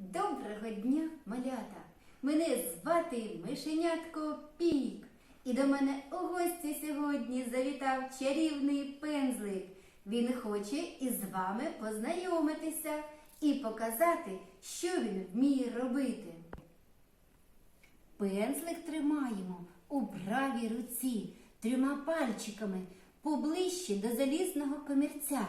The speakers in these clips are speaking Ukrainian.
Доброго дня, малята! Мене звати Мишенятко Пік. І до мене у гості сьогодні завітав чарівний пензлик. Він хоче із вами познайомитися і показати, що він вміє робити. Пензлик тримаємо у правій руці трьома пальчиками поближче до залізного комірця.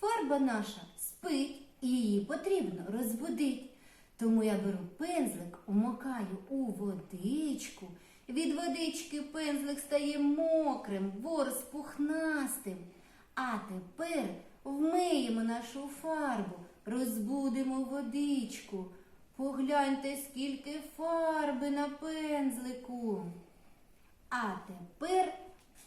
Фарба наша спить і її потрібно розбудить. Тому я беру пензлик, умокаю у водичку. Від водички пензлик стає мокрим, ворс пухнастим. А тепер вмиємо нашу фарбу, розбудимо водичку. Погляньте, скільки фарби на пензлику. А тепер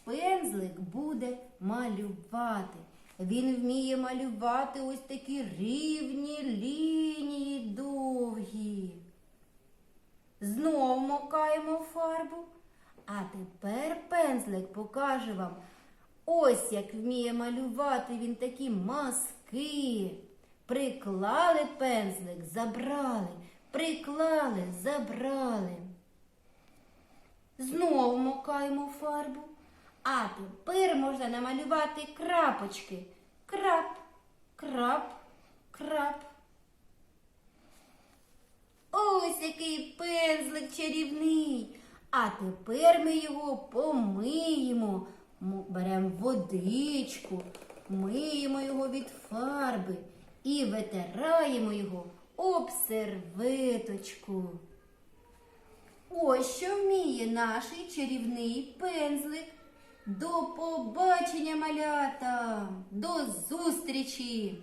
пензлик буде малювати. Він вміє малювати ось такі рівні лінії довгі. Знов мокаємо фарбу. А тепер пензлик покаже вам ось як вміє малювати він такі маски. Приклали пензлик, забрали, приклали, забрали. Знову мокаємо фарбу. А тепер можна намалювати крапочки. Крап, крап, крап. Ось який пензлик чарівний. А тепер ми його помиємо. Беремо водичку, миємо його від фарби і витираємо його об серветочку. Ось що вміє наш чарівний пензлик. До побачення, малята! До зустрічі!